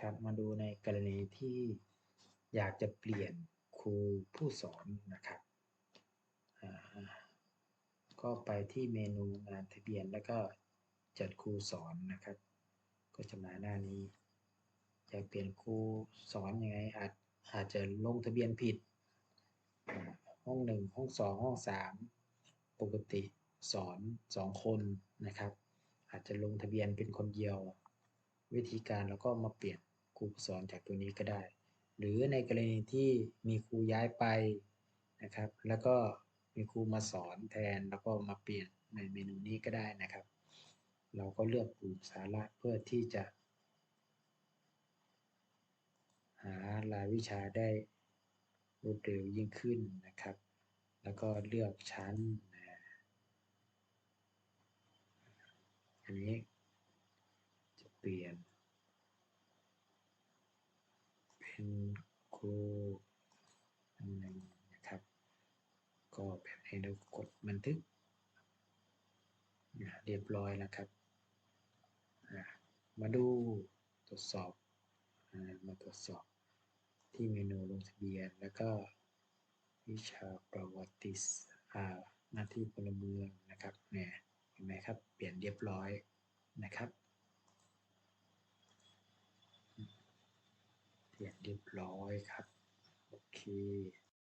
ครับ มาดูในกรณีที่อยากจะเปลี่ยนครูผู้สอนนะครับก็ไปที่เมนูงานทะเบียนแล้วก็จัดครูสอนนะครับ ก็จะมาหน้านี้ อยากเปลี่ยนครูสอนยังไงอาจอาจจะลงทะเบียนผิด ห้องหนึ่งห้องสองห้องสามปกติสอนสองคนนะครับ อาจจะลงทะเบียนเป็นคนเดียว วิธีการเราก็มาเปลี่ยน ครูสอนจากตัวนี้ก็ได้ หรือในกรณีที่มีครูย้ายไปนะครับ แล้วก็มีครูมาสอนแทนแล้วก็มาเปลี่ยนในเมนูนี้ก็ได้นะครับ เราก็เลือกกลุ่มสาระเพื่อที่จะ หารายวิชาได้รวดเร็วยิ่งขึ้นนะครับ แล้วก็เลือกชั้น อันนี้จะเปลี่ยน เป็นครูอันหนึ่งนะครับ ก็แบบนี้เรากดบันทึกนะเรียบร้อยแล้วครับ มาดูตรวจสอบมาตรวจสอบที่เมนูลงทะเบียน แล้วก็วิชาประวัติศาสตร์หน้าที่พลเมืองนะครับเนี่ยเห็นไหมครับ เปลี่ยนเรียบร้อยนะครับ เปลี่ยนเรียบร้อยครับ โอเค